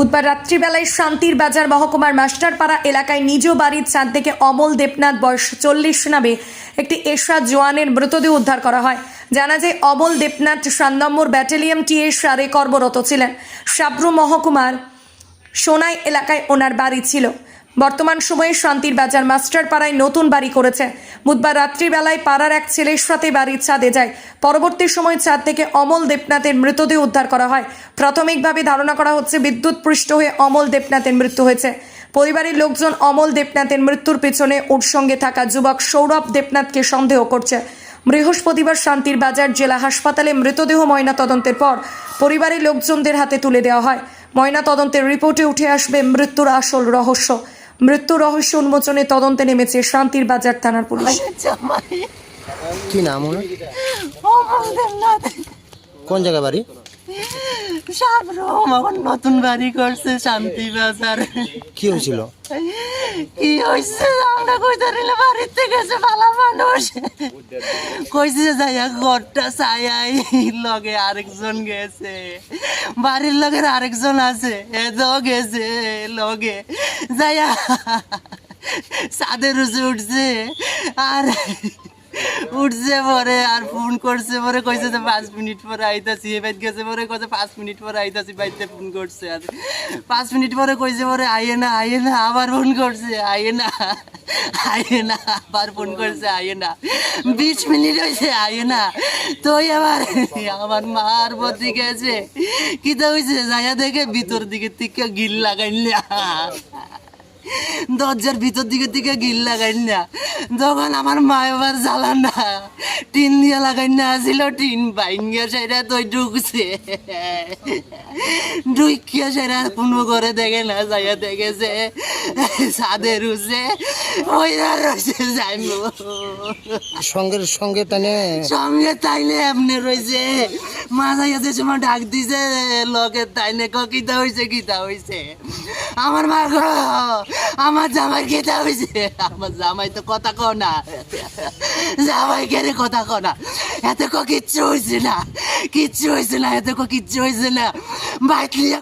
বুধবার রাত্রিবেলায় শান্তির বাজার মহকুমার মাস্টারপাড়া এলাকায় নিজ বাড়ির চাঁদ থেকে অমল দেবনাথ, বয়স চল্লিশ নামে একটি এশা জোয়ানের মৃতদেহ উদ্ধার করা হয়। জানা যায়, অমল দেবনাথ সাত নম্বর ব্যাটালিয়ন টি এ সারে কর্মরত ছিলেন। সাব্রু মহকুমার সোনাই এলাকায় ওনার বাড়ি ছিল। বর্তমান সময়ে শান্তির বাজার মাস্টার পাড়ায় নতুন বাড়ি করেছে। বুধবার রাত্রিবেলায় পাড়ার এক ছেলের সাথে বাড়ির ছাদে যায়। পরবর্তী সময় ছাদ থেকে অমল দেবনাথের মৃতদেহ উদ্ধার করা হয়। প্রাথমিকভাবে ধারণা করা হচ্ছে বিদ্যুৎ পৃষ্ঠ হয়ে অমল দেবনাথের মৃত্যু হয়েছে। পরিবারের লোকজন অমল দেবনাথের মৃত্যুর পেছনে ওর সঙ্গে থাকা যুবক সৌরভ দেবনাথকে সন্দেহ করছে। বৃহস্পতিবার শান্তির বাজার জেলা হাসপাতালে মৃতদেহ ময়না তদন্তের পর পরিবারের লোকজনদের হাতে তুলে দেওয়া হয়। ময়না তদন্তের রিপোর্টে উঠে আসবে মৃত্যুর আসল রহস্য। মৃত্যু রহস্য উন্মোচনে তদন্তে নেমেছে শান্তির বাজার থানার পুলিশ। কি নাম ওনার? কোন জায়গা বাড়ি? সাবরম এখন নতুন বাড়ি করছে শান্তি বাজার। কি হয়েছিল? কি হয়েছে আমরা কইতে নিলে বাড়িতে গেছে ভালো মানুষ। কইছে যে যাইয়া ঘরটা চাইয়াই লগে আরেকজন গেছে। বাড়ির লগের আরেকজন আছে এদো গেছে লগে। যাইয়া উঠে উঠছে, আর উঠছে পরে আর ফোন করছে পরে কইছে যে পাঁচ মিনিট পরে আইতাছি, এ বাইত গেছে পরে কইছে পাঁচ মিনিট পরে আইতাছি বাইতে ফোন করছে আর পাঁচ মিনিট পরে কইছে পরে আইয়ে না আইয়ে না, আবার ফোন করছে, আইয়ে না আইয়ে না, আবার ফোন করছে, আইয়ে না, বিশ মিনিট হয়েছে আইয়ে না তো আবার, আমার মার প্রতি গেছে, কি তো হয়েছে যাইয়া দেখে ভিতর দিকে থেকে গিল লাগাইলা। দরজার ভিতর দিকে দিকে গিল লাগাই না। যখন আমার মা এবার জ্বালান না, টিন দিয়ে লাগাই না, আসিল টিন বাইঙ্গা সেটা তো ঢুকছে। ঢুকিয়া সেটা কোনো ঘরে দেখে না, যাইয়া দেখেছে সাদের উঠছে ওই আর রয়েছে যাইমু সঙ্গের সঙ্গে টানে সঙ্গে তাইলে এমনি রয়েছে। মাঝে যে সময় ডাক দিছে লগে তাইলে ক কিতা হয়েছে কিতা হয়েছে আমার মা গো আমার জামাই কিতা হয়েছে আমার জামাই তো কথা কও না। জামাই কেন কথা কও না? এত ক কিচ্ছু হয়েছে না। কিচ্ছু হয়েছে না এত ক কিচ্ছু হয়েছে না। বাইক নিয়ে